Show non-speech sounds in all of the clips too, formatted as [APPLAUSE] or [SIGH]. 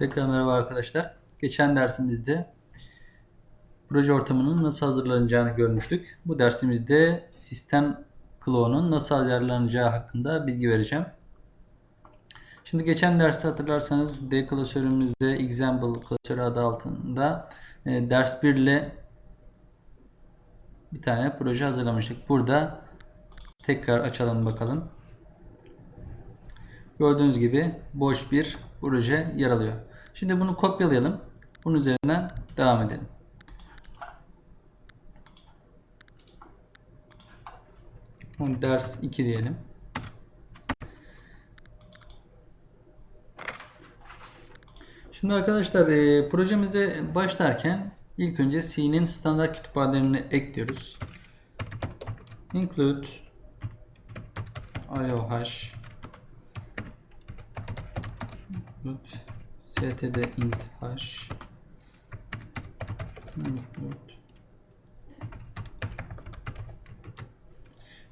Tekrar merhaba arkadaşlar. Geçen dersimizde proje ortamının nasıl hazırlanacağını görmüştük. Bu dersimizde sistem kloğunun nasıl ayarlanacağı hakkında bilgi vereceğim. Şimdi geçen derste hatırlarsanız D klasörümüzde example klasörü adı altında e, ders 1 ile bir tane proje hazırlamıştık. Burada tekrar açalım bakalım. Gördüğünüz gibi boş bir proje yer alıyor. Şimdi bunu kopyalayalım. Bunun üzerinden devam edelim. Ders 2 diyelim. Şimdi arkadaşlar e, projemize başlarken ilk önce C'nin standart kütüphanelerini ekliyoruz. Include IOH std int h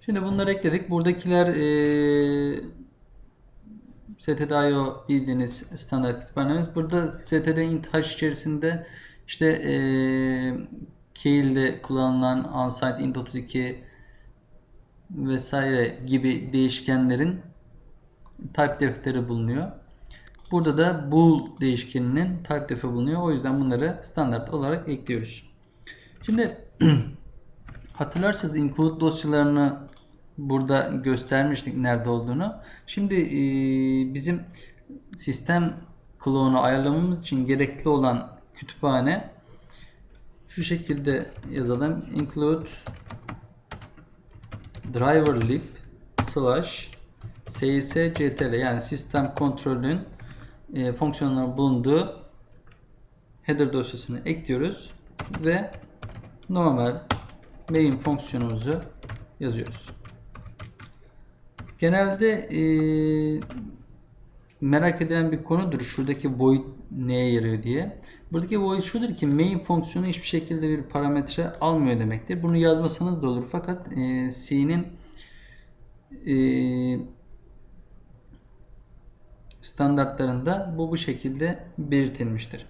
Şimdi bunları ekledik. Buradakiler e, std.io bildiğiniz standart kütüphanemiz. Burada std int h içerisinde işte e, Keil'de kullanılan Unsigned int 32 vesaire gibi değişkenlerin type defteri bulunuyor. Burada da bool değişkeninin type defi bulunuyor. O yüzden bunları standart olarak ekliyoruz. Şimdi [CLEARS THROAT] hatırlarsanız include dosyalarını burada göstermiştik nerede olduğunu. Şimdi e, bizim sistem klonu ayarlamamız için gerekli olan kütüphane şu şekilde yazalım. include driver lib slash sysctl yani sistem kontrolün e, fonksiyonların bulunduğu header dosyasını ekliyoruz ve normal main fonksiyonumuzu yazıyoruz. Genelde e, merak edilen bir konudur. Şuradaki void neye yarıyor diye. Buradaki void şudur ki main fonksiyonu hiçbir şekilde bir parametre almıyor demektir. Bunu yazmasanız da olur. Fakat e, C'nin e, standartlarında bu bu şekilde belirtilmiştir.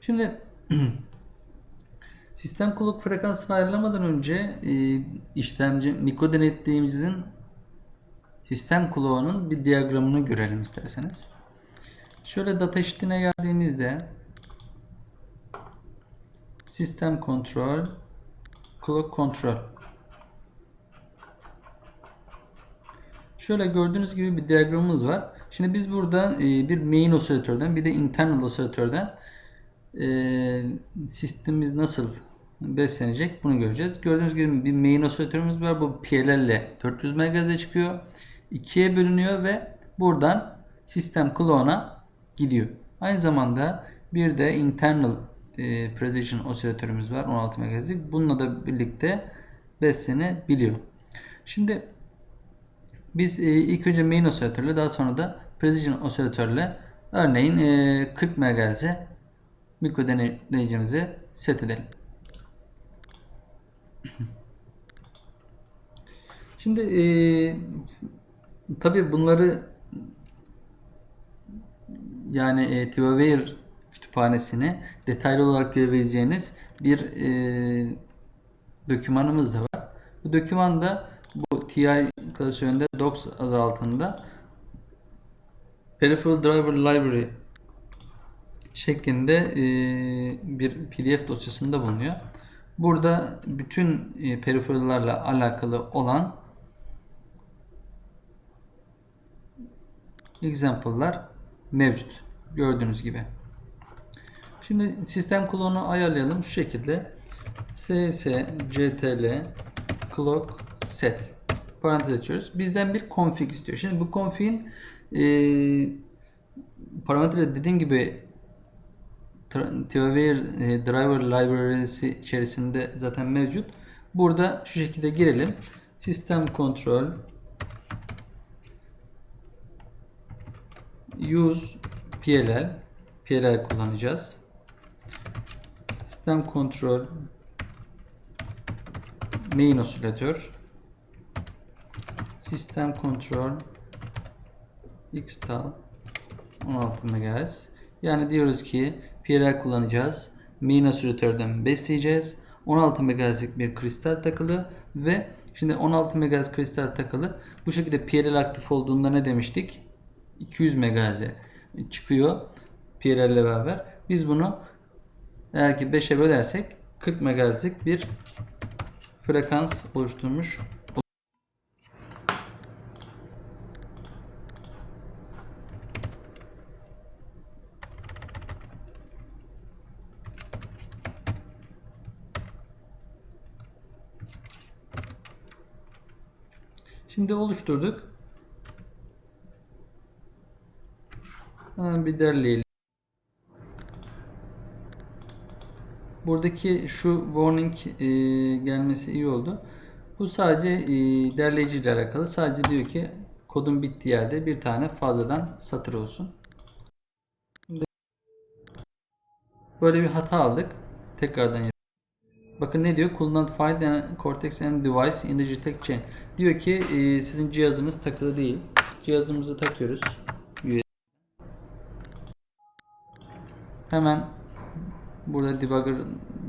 Şimdi [CLEARS THROAT] sistem kulak frekansını ayarlamadan önce e, işlemci mikro denetleyicimizin sistem kulağının bir diyagramını görelim isterseniz. Şöyle data sheet'ine geldiğimizde sistem kontrol clock kontrol Şöyle gördüğünüz gibi bir diyagramımız var. Şimdi biz burada e, bir main osilatörden bir de internal osilatörden e, sistemimiz nasıl beslenecek bunu göreceğiz. Gördüğünüz gibi bir main osilatörümüz var. Bu PLL ile 400 MHz'e çıkıyor. ikiye bölünüyor ve buradan sistem klone'a gidiyor. Aynı zamanda bir de internal e, precision osilatörümüz var 16 MHz'lik. Bununla da birlikte beslenebiliyor. Şimdi biz e, ilk önce main osilatörle daha sonra da precision osilatörle örneğin e, 40 MHz'e mikro deneyicimizi set edelim. [CLEARS THROAT] Şimdi e, tabi bunları yani e, TivaWare kütüphanesini detaylı olarak görebileceğiniz bir e, dokümanımız da var. Bu dokümanda bu TI klasöründe docs adı altında Peripheral Driver Library şeklinde e, bir PDF dosyasında bulunuyor. Burada bütün e, alakalı olan example'lar mevcut. Gördüğünüz gibi. Şimdi sistem klonu ayarlayalım. Şu şekilde ssctl clock set parantez açıyoruz. Bizden bir config istiyor. Şimdi bu config'in e, parametre dediğim gibi TivaWare e, driver library'si içerisinde zaten mevcut. Burada şu şekilde girelim. Sistem kontrol use PLL PLL kullanacağız. Sistem kontrol main osilatör sistem kontrol xtal 16 MHz Yani diyoruz ki PLL kullanacağız. Main osilatörden besleyeceğiz. 16 MHz'lik bir kristal takılı ve şimdi 16 MHz kristal takılı bu şekilde PLL aktif olduğunda ne demiştik? 200 MHz'e çıkıyor PLL ile beraber. Biz bunu eğer ki 5'e bölersek 40 MHz'lik bir frekans oluşturmuş Şimdi oluşturduk. Hemen bir derleyelim. Buradaki şu warning e, gelmesi iyi oldu. Bu sadece e, derleyici ile alakalı. Sadece diyor ki kodun bittiği yerde bir tane fazladan satır olsun. Böyle bir hata aldık. Tekrardan. Bakın ne diyor? Could not find an Cortex M device in the JTAG chain. Diyor ki e, sizin cihazınız takılı değil. Cihazımızı takıyoruz. Hemen burada debugger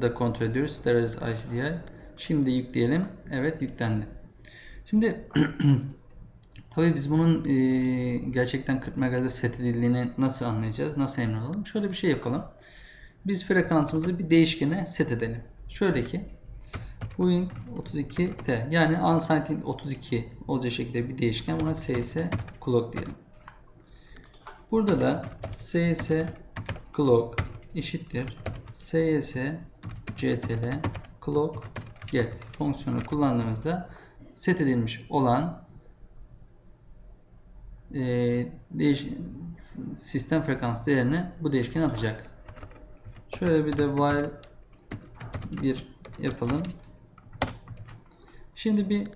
da kontrol ediyoruz. Sterilize ICDI. Şimdi yükleyelim. Evet yüklendi. Şimdi [CLEARS THROAT] tabii biz bunun e, gerçekten 40 MHz'e set edildiğini nasıl anlayacağız? Nasıl emin olalım? Şöyle bir şey yapalım. Biz frekansımızı bir değişkene set edelim. Şöyle ki Wing 32T yani unsigned 32 olacak şekilde bir değişken buna ss clock diyelim. Burada da ss clock eşittir ss ctl clock get fonksiyonu kullandığımızda set edilmiş olan e, değiş sistem frekans değerini bu değişken atacak. Şöyle bir de while bir yapalım. Şimdi bir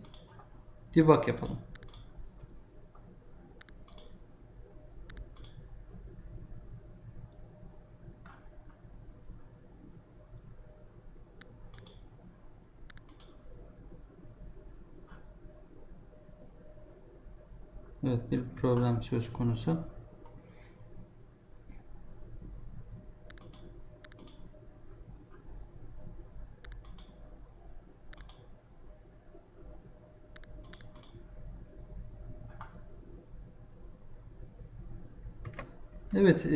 debug yapalım. Evet bir problem söz konusu. Evet, e,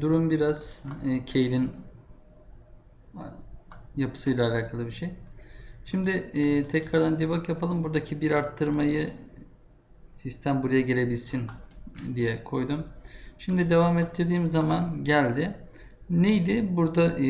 durum biraz e, Keyl'in yapısıyla alakalı bir şey. Şimdi e, tekrardan debug yapalım. Buradaki bir arttırmayı sistem buraya gelebilsin diye koydum. Şimdi devam ettirdiğim zaman geldi. Neydi? Burada e,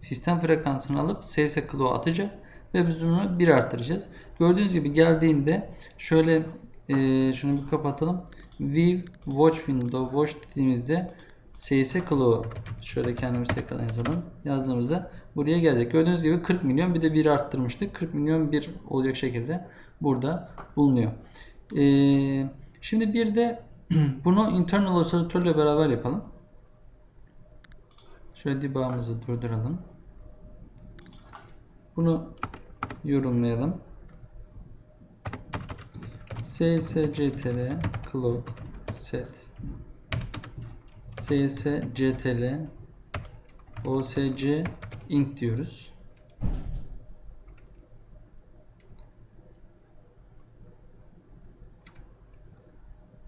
sistem frekansını alıp CS Clow atacak ve biz bunu bir arttıracağız. Gördüğünüz gibi geldiğinde şöyle e, şunu bir kapatalım. View Watch Window Watch dediğimizde CS Clow şöyle kendimiz tekrar yazalım. Yazdığımızda buraya gelecek. Gördüğünüz gibi 40 milyon bir de bir arttırmıştık. 40 milyon bir olacak şekilde burada bulunuyor. Ee, şimdi bir de [CLEARS THROAT] bunu internal oscillator beraber yapalım. Şöyle debug'ımızı durduralım. Bunu yorumlayalım. Ssctl clock set ssctl osc int diyoruz.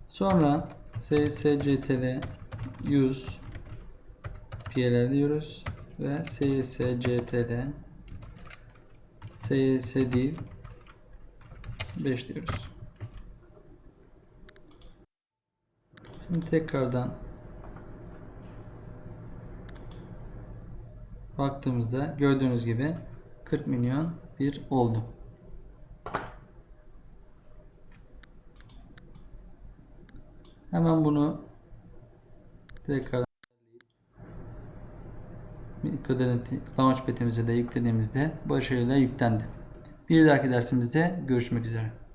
Sonra ssctl use PLL diyoruz ve ssctl csdiv 5 diyoruz. Şimdi tekrardan baktığımızda gördüğünüz gibi 40 milyon bir oldu. Hemen bunu tekrar Mikrodalenti Launchpad'imize de yüklediğimizde başarıyla yüklendi. Bir dahaki dersimizde görüşmek üzere.